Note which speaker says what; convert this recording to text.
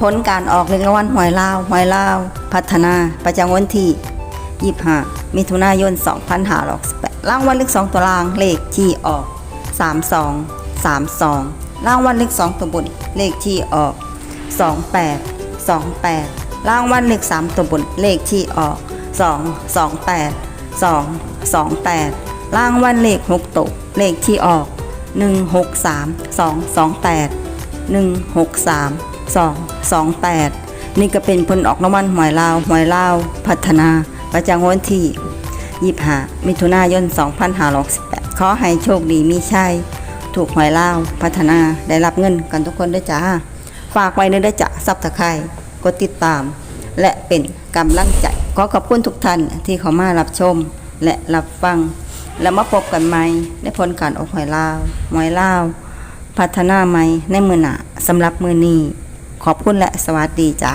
Speaker 1: ผลการออกเลขรางวัลหวยลาวหวยลาว พัฒนาประจำวันที่ 25 มิถุนายน 2568รางวัลเลข2ตัวรางเลขที่ออก 32 32รางวัลเลข2ตัวบนเลขที่ออก 28 28รางวัลเลข3ตัวบนเลขที่ออก 2 28 2 28รางวัลเลข6ตัวเลขที่ออก 163 228 228 นี่ก็เป็นผลออกรางวัลหวยลาวหวยลาว พัฒนา ประจำวันที่25มิถุนายน2568ขอให้โชคดีมีชัยถูกหวยลาว พัฒนาได้รับเงินกันทุกคนด้วยจ้า ฝากไว้ในด้วยจ้ะซับตะไคร่กดติดตาม และเป็นกำลังใจ ขอขอบคุณทุกท่านที่เข้ามารับชมและรับฟัง แล้วมาพบกันใหม่ในผลการออกหวยลาวหวยลาว พัฒนาใหม่ในมือหนาสำหรับมือนี้ ขอบคุณและสวัสดีจ้า